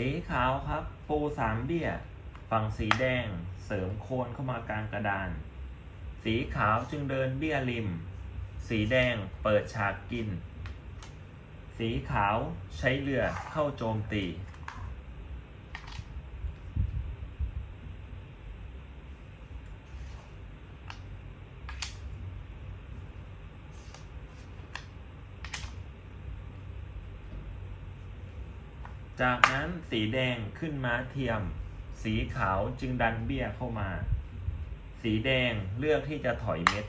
สีขาวครับ ปูสามเบี้ย ฝั่งสีแดง เสริมโคนเข้ามากลางกระดาน สีขาวจึงเดินเบี้ยริม สีแดงเปิดฉากกิน สีขาวใช้เรือเข้าโจมตี จากนั้นสีแดงขึ้นม้าเทียม สีขาวจึงดันเบี้ยเข้ามา สีแดงเลือกที่จะถอยเม็ด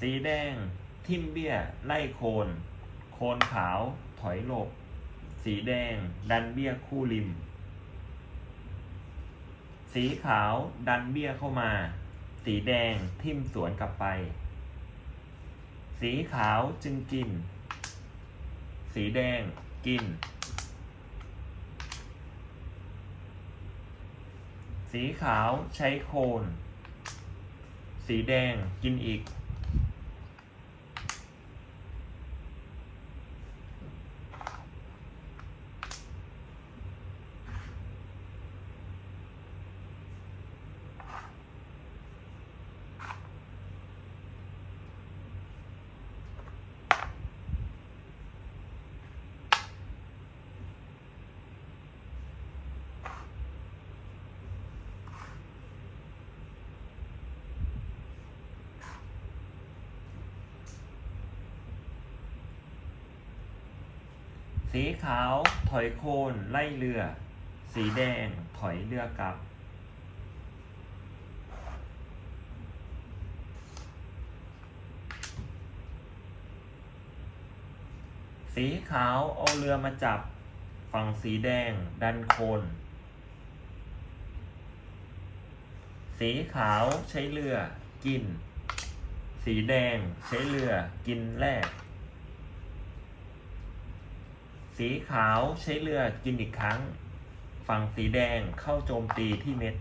สีแดงทิมเบี้ยไล่โคน โคนขาวถอยหลบ สีแดง ดันเบี้ยคู่ริม สีขาวดันเบี้ยเข้ามา สีแดงทิ่มสวนกลับไป สีขาวจึงกิน สีแดงกิน สีขาวใช้โคน สีแดงกินอีก สีขาวถอยโคนไล่เรือ สีแดงถอยเรือกลับ สีขาวเอาเรือมาจับ ฝั่งสีแดงดันโคน สีขาวใช้เรือกิน สีแดงใช้เรือกินแรก สีขาวใช้เรือกินอีกครั้ง ฝั่งสีแดงเข้าโจมตีที่เม็ด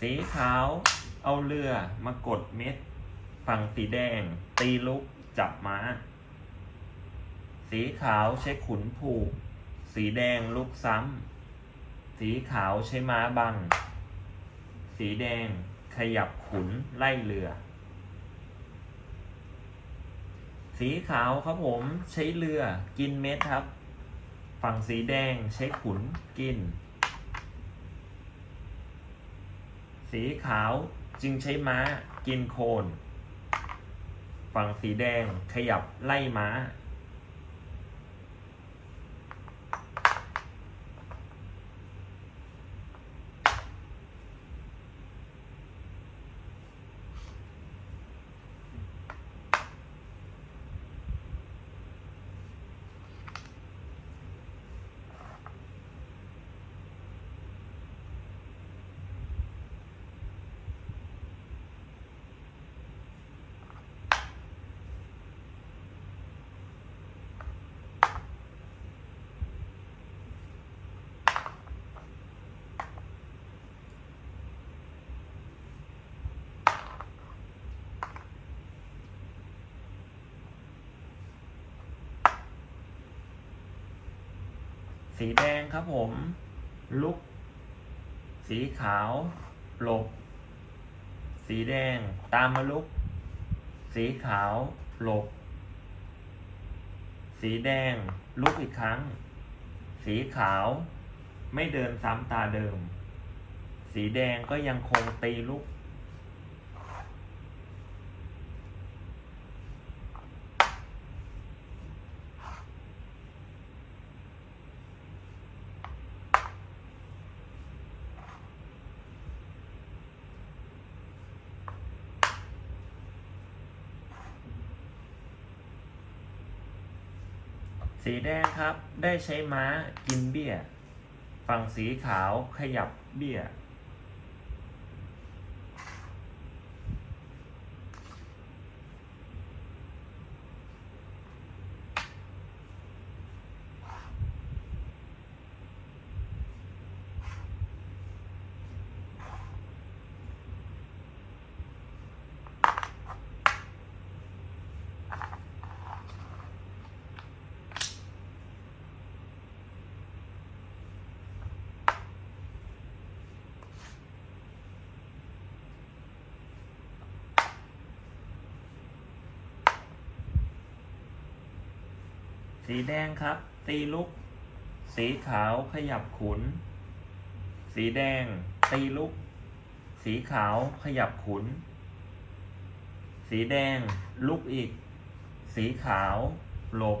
สีขาว เอาเรือมากดเม็ด ฝั่งสีแดง ตีลุกจับม้า สีขาวใช้ขุนผูก สีแดงลุกซ้ำ สีขาวใช้ม้าบัง สีแดงขยับขุนไล่เรือ สีขาวครับผมใช้เรือกินเม็ดครับ ฝั่งสีแดงใช้ขุนกิน สีขาว จึงใช้ม้ากินโคน ฝั่งสีแดงขยับไล่ม้า สีแดงครับผม ลุก สีขาวหลบ สีแดง ตามมาลุก สีขาวหลบ สีแดง ลุกอีกครั้ง สีขาว ไม่เดินซ้ำตาเดิม สีแดงก็ยังคงตีลุก สีแดงครับ ได้ใช้ม้ากินเบี้ย ฝั่งสีขาวขยับเบี้ย สีแดงครับ ตีลุก สีขาวขยับขุน สีแดง ตีลุก สีขาวขยับขุน สีแดงลุกอีก สีขาวหลบ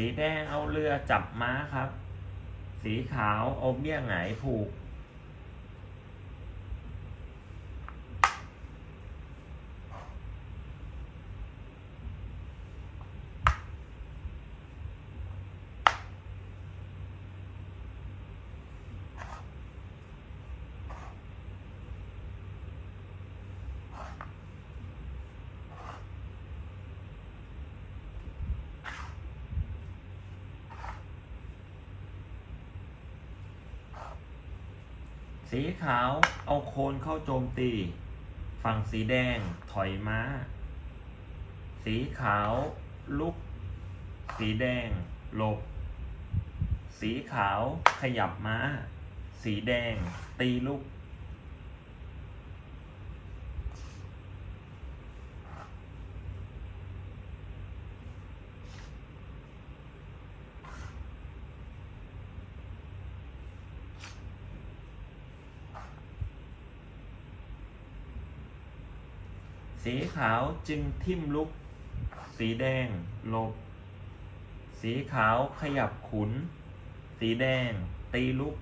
สีแดงเอาเรือจับม้าครับ สีขาวเอาเบี้ยหงายผูก สีขาวเอาโคนเข้าโจมตี ฝั่งสีแดงถอยม้า สีขาวลุก สีแดงหลบ สีขาวขยับม้า สีแดงตีลุก สีขาวจึงทิ่มลุก สีแดงหลบ สีขาวขยับขุน สีแดงตีลุก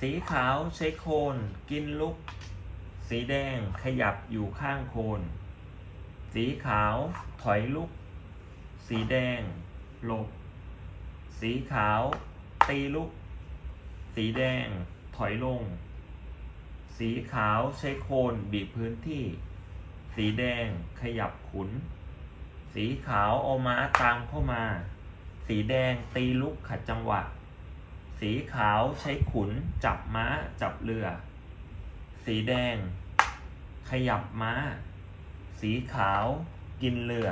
สีขาวใช้โคน กินลุก สีแดงขยับอยู่ข้างโคน สีขาวถอยลุก สีแดงหลบ สีขาวตีลุก สีแดงถอยลง สีขาวใช้โคนบีบพื้นที่ สีแดงขยับขุน สีขาวเอาม้าตามเข้ามา สีแดงตีลุกขัดจังหวะ สีขาวใช้ขุน จับม้า จับเรือ สีแดง ขยับม้า สีขาวกินเรือ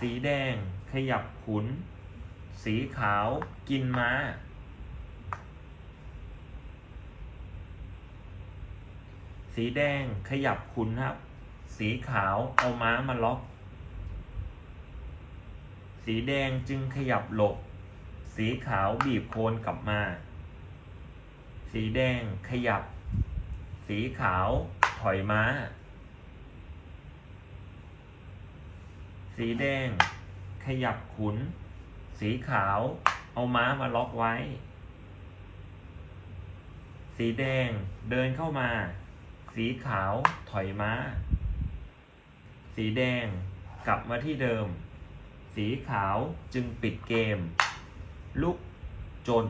สีแดง ขยับขุน สีขาวกินม้า สีแดงขยับขุนครับ สีขาวเอาม้ามาล็อก สีแดงจึงขยับหลบ สีขาวบีบโคนกลับมา สีแดงขยับ สีขาวถอยม้า สีแดงขยับขุน สีขาวเอาม้ามาล็อกไว้ สีแดงเดินเข้ามา สีขาวถอยม้า สีแดงกลับมาที่เดิม สีขาวจึงปิดเกม ลุกจน